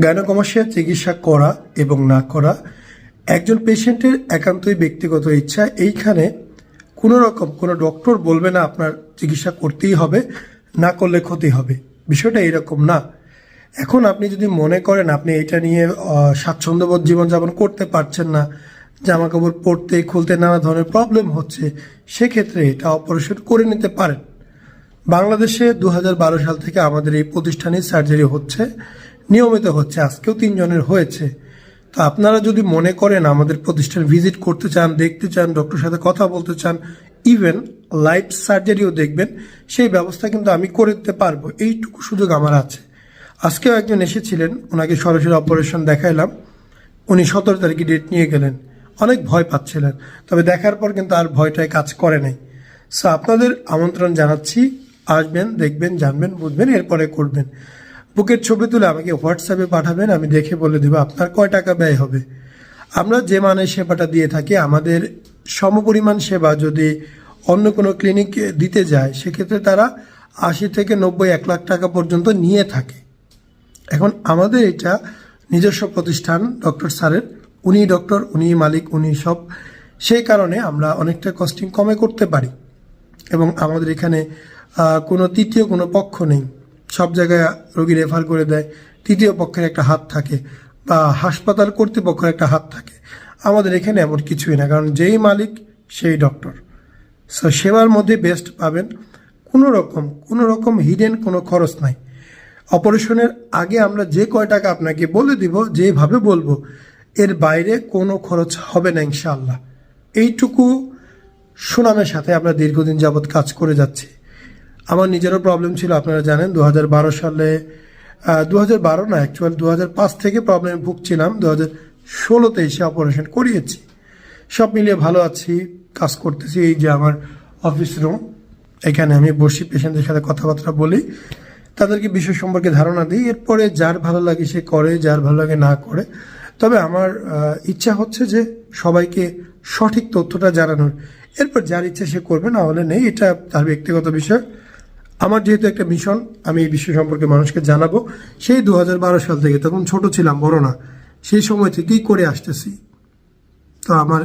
গাইনোকমাসিয়া চিকিৎসা করা এবং না করা একজন পেশেন্টের একান্তই ব্যক্তিগত ইচ্ছা। এইখানে কোনো রকম কোনো ডক্টর বলবে না আপনার চিকিৎসা করতেই হবে, না করলে ক্ষতি হবে। বিষয়টা এরকম না। এখন আপনি যদি মনে করেন আপনি এটা নিয়ে স্বাচ্ছন্দ্যবোধ জীবনযাপন করতে পারছেন না জামা কাপড় পরতে, খুলতে নানা ধরনের প্রবলেম হচ্ছে, সেক্ষেত্রে এটা অপারেশন করে নিতে পারেন। বাংলাদেশে দু হাজার বারো সাল থেকে আমাদের এই প্রতিষ্ঠানে সার্জারি হচ্ছে। নিয়মিত হচ্ছে, আজকেও তিনজনের হয়েছে। তো আপনারা যদি মনে করেন আমাদের প্রতিষ্ঠান ভিজিট করতে চান, দেখতে চান ডক্টর সাথে কথা বলতে চান ইভেন লাইভ সার্জারিও দেখবেন, সেই ব্যবস্থা কিন্তু আমি করে দিতে পারব। এইটুকু সুযোগ আমার আছে। আজকেও একজন এসেছিলেন, ওনাকে সরাসরি অপারেশন দেখাইলাম। উনি সতেরো তারিখে ডেট নিয়ে গেলেন। অনেক ভয় পাচ্ছিলেন, তবে দেখার পর কিন্তু আর ভয়টায় কাজ করে নাই। সো আপনাদের আমন্ত্রণ জানাচ্ছি, আসবেন, দেখবেন, জানবেন, বুঝবেন, এরপরে করবেন। বুকের ছবি তুলে আমাকে হোয়াটসঅ্যাপে পাঠাবেন, আমি দেখে বলে দেবো আপনার কয় টাকা ব্যয় হবে। আমরা যে মানের সেবাটা দিয়ে থাকি, আমাদের সমপরিমাণ সেবা যদি অন্য কোনো ক্লিনিকে দিতে যায়, সেক্ষেত্রে তারা আশি থেকে নব্বই, এক লাখ টাকা পর্যন্ত নিয়ে থাকে। এখন আমাদের এটা নিজস্ব প্রতিষ্ঠান, ডক্টর স্যারের। উনি ডক্টর, উনি মালিক, উনি সব। সেই কারণে আমরা অনেকটা কস্টিং কমে করতে পারি। এবং আমাদের এখানে কোনো তৃতীয় কোনো পক্ষ নেই। সব জায়গায় রোগী রেফার করে দেয়। তৃতীয় পক্ষের একটা হাত থাকে বা হাসপাতাল কর্তৃপক্ষের একটা হাত থাকে। আমাদের এখানে এমন কিছুই না, কারণ যেই মালিক সেই ডক্টর সো সেবার মধ্যে বেস্ট পাবেন, কোনো রকম কোনো রকম হিডেন কোনো খরচ নাই। অপারেশনের আগে আমরা যে কয় টাকা আপনাকে বলে দিব, যেভাবে বলব, এর বাইরে কোনো খরচ হবে না ইনশাআল্লাহ। এইটুকু সুনামের সাথে আমরা দীর্ঘদিন যাবৎ কাজ করে যাচ্ছি। আমার নিজেরও প্রবলেম ছিল, আপনারা জানেন দু হাজার বারো সালে দু বারো না অ্যাকচুয়াল দু হাজার থেকে প্রবলেমে ভুগছিলাম দু হাজার ষোলোতে এসে অপারেশন করিয়েছি। সব মিলিয়ে ভালো আছি, কাজ করতেছি, এই যে আমার অফিস রুম এখানে আমি বসি পেশেন্টদের সাথে কথাবার্তা বলি, তাদেরকে বিষয় সম্পর্কে ধারণা দিই, এরপরে যার ভালো লাগে সে করে, যার ভালো লাগে না করে। তবে আমার ইচ্ছা হচ্ছে যে সবাইকে সঠিক তথ্যটা জানানোর। এরপর যার ইচ্ছা সে করবে, না হলে নেই, এটা তার ব্যক্তিগত বিষয়। আমার যেহেতু একটা মিশন আমি এই বিষয় সম্পর্কে মানুষকে জানাব। সেই দু হাজার বারো সাল থেকে তখন ছোট ছিলাম, বড় না। সেই সময় থেকেই করে আসতেছি। তো আমার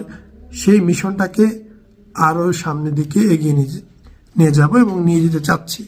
সেই মিশনটাকে আরও সামনের দিকে এগিয়ে নিয়ে যাব এবং নিয়ে যেতে চাচ্ছি।